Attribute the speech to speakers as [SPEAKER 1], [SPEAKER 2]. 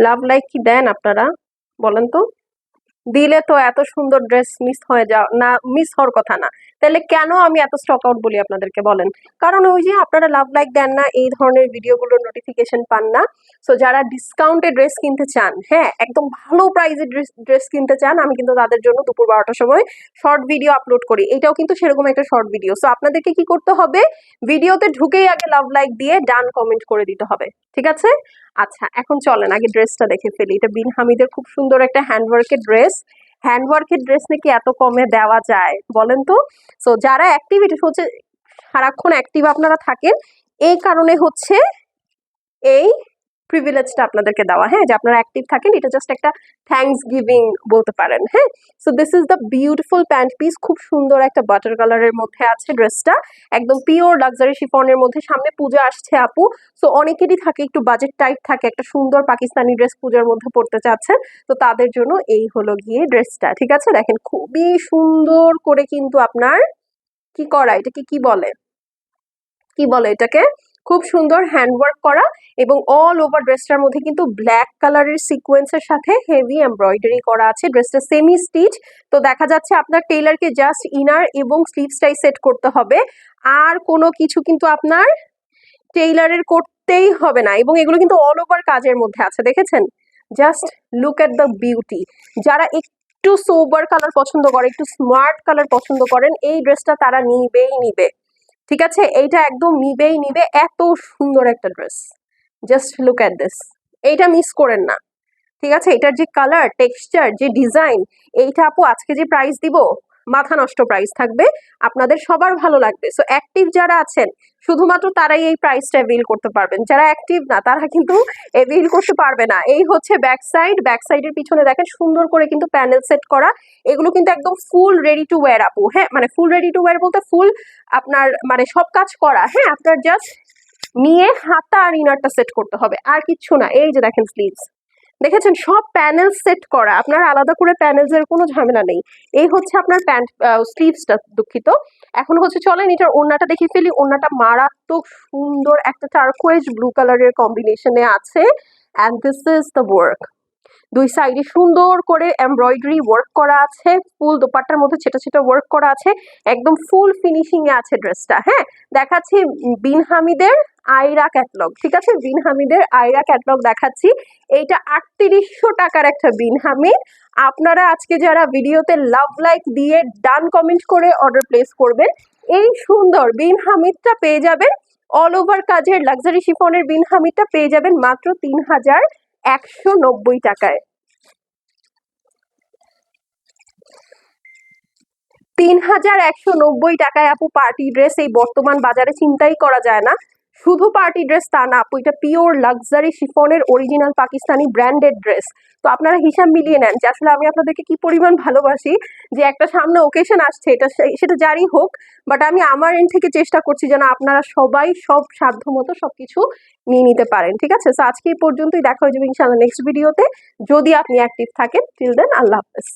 [SPEAKER 1] Love like কি দেন আপনারা? বলেন তো। দিলে তো এত সুন্দর ড্রেস মিস হয়ে যাওয়া, না মিস হওয়ার কথা না। তাহলে কেন আমি এত স্টক আউট বলি আপনাদেরকে বলেন? কারণ ওই যে আপনারা লাভ লাইক দেন না, এই ধরনের ভিডিওগুলোর নোটিফিকেশন পান না। সো যারা ডিসকাউন্টে ড্রেস কিনতে চান হ্যাঁ একদম ভালো প্রাইসে ড্রেস ড্রেস কিনতে চান, আমি কিন্তু তাদের জন্য দুপুর বারোটার সময় শর্ট ভিডিও আপলোড করি। এটাও কিন্তু সেরকম একটা শর্ট ভিডিও সো আপনাদেরকে কি করতে হবে? ভিডিওতে ঢুকেই আগে লাভ লাইক দিয়ে ডান কমেন্ট করে দিতে হবে। ঠিক আছে? আচ্ছা এখন চলেন, আগে ড্রেসটা দেখে ফেলি। এটা বিন হামিদের খুব সুন্দর একটা হ্যান্ডওয়ার্কের ড্রেস হ্যান্ডওয়ার্কের ড্রেস নাকি এত কমে দেওয়া যায়, বলেন তো? সো যারা অ্যাক্টিভিটি হচ্ছে সারাক্ষণ অ্যাক্টিভ আপনারা থাকেন, এই কারণে হচ্ছে এই প্রিভিলেজটা আপনাদেরকে দেওয়া হ্যাঁ যে আপনারা অ্যাক্টিভ থাকেন, এটা জাস্ট একটা থ্যাঙ্কস গিভিং বলতে পারেন হ্যাঁ? So this is the beautiful pant piece খুব সুন্দর একটা বাটার কালারের মধ্যে আছে ড্রেসটা একদম পিওর লাক্সারি শিফনের মধ্যে, সামনে পূজা আসছে আপু। সো অনেকেরই থাকে, একটু বাজেট টাইট থাকে, একটা সুন্দর পাকিস্তানি ড্রেস পূজার মধ্যে পড়তে চাচ্ছেন, তো তাদের জন্য এই হলো গিয়ে ড্রেসটা ঠিক আছে? দেখেন, খুবই সুন্দর করে কিন্তু আপনার কি করা, এটাকে কি বলে? কি বলে এটাকে? খুব সুন্দর হ্যান্ডওয়ার্ক করা এবং অল ওভার ড্রেসটার মধ্যে কিন্তু ব্ল্যাক কালারের সিকোয়েন্সের সাথে হেভি এমব্রয়ডারি করা আছে। ড্রেসটা সেমি স্টিচ তো দেখা যাচ্ছে আপনার টেইলারকে জাস্ট ইনার এবং স্লিভসটাই সেট করতে হবে। আর কোনো কিছু কিন্তু আপনার টেইলারের করতেই হবে না এবং এগুলো কিন্তু অল ওভার কাজের মধ্যে আছে, দেখেছেন? Just look at the beauty যারা একটু সোবার কালার পছন্দ করে, একটু স্মার্ট কালার পছন্দ করেন, এই ড্রেসটা তারা নিবেই নিবে। ঠিক আছে? এইটা একদম নিবেই নিবে। এত সুন্দর একটা dress just look at this এইটা মিস করেন না। ঠিক আছে? এটার যে কালার টেক্সচার যে ডিজাইন এইটা আপু আজকে যে প্রাইস দিব মাথা নষ্ট প্রাইস থাকবে, আপনাদের সবার ভালো লাগবে। সো অ্যাক্টিভ যারা আছেন, শুধুমাত্র তারাই এই প্রাইসটা অ্যাভেল করতে পারবেন। যারা অ্যাক্টিভ না, তারা কিন্তু অ্যাভেল করতে পারবে না। এই হচ্ছে ব্যাক সাইড ব্যাক পিছনে দেখেন সুন্দর করে কিন্তু প্যানেল সেট করা। এগুলো কিন্তু একদম ফুল রেডি টু ওয়্যার আপু হ্যাঁ? মানে ফুল রেডি টু ওয়্যার বলতে ফুল আপনার মানে সব কাজ করা হ্যাঁ? আপনার জাস্ট নিয়ে হাতা আর ইনারটা সেট করতে হবে। আর কিচ্ছু না। এই যে দেখেন স্লিভস দেখেছেন, সব প্যানেল সেট করা, আপনার আলাদা করে প্যানেলস এর কোনো ঝামেলা নেই। এই হচ্ছে আপনার প্যান্ট স্লিভসটা দুঃখিত। এখন হচ্ছে চলেন এটার ওড়নাটা দেখে ফেলি। ওড়নাটা মারাত্মক সুন্দর একটা টার্কোয়েজ ব্লু কালারের কম্বিনেশনে আছে। And this is the work দুই সাইডে সুন্দর করে এমব্রয়ডারি ওয়ার্ক করা আছে, ফুল দোপাট্টার মধ্যে ছেটা ছেটা ওয়ার্ক করা আছে, একদম ফুল ফিনিশিং এ আছে ড্রেসটা হ্যাঁ? দেখাচ্ছি বিন হামিদের আয়রা ক্যাটলগ ঠিক আছে? বিন হামিদের আয়রা ক্যাটলগ দেখাচ্ছি। এইটা আটত্রিশশো টাকার একটা বিন হামিদ আপনারা আজকে যারা ভিডিওতে লাভ লাইক দিয়ে ডান কমেন্ট করে অর্ডার প্লেস করবেন, এই সুন্দর বিন হামিদটা পেয়ে যাবেন। অল ওভার কাজের লাক্সারি শিফনের বিন হামিদটা পেয়ে যাবেন মাত্র তিন হাজার একশো নব্বই টাকায়। তিন হাজার একশো নব্বই টাকায় আপু পার্টি ড্রেস এই বর্তমান বাজারে চিন্তাই করা যায় না। শুধু পার্টি ড্রেস তা না, আপু, এটা পিওর লাক্সারি শিফনের অরিজিনাল পাকিস্তানি ব্র্যান্ডেড ড্রেস তো আপনারা হিসাব মিলিয়ে নেন যে আসলে আমি আপনাদেরকে কি পরিমাণ ভালোবাসি, যে একটা সামনে ওকেশন আসছে, এটা সেটা যারই হোক বাট আমি আমার এন্ড থেকে চেষ্টা করছি যেন আপনারা সবাই সব সাধ্য মতো সবকিছু নিয়ে নিতে পারেন, ঠিক আছে? তো আজকে এই পর্যন্তই, দেখা হয়ে যাবে ইনশাআল্লাহ নেক্সট ভিডিওতে যদি আপনি অ্যাক্টিভ থাকেন টিল দেন আল্লাহ হাফেজ।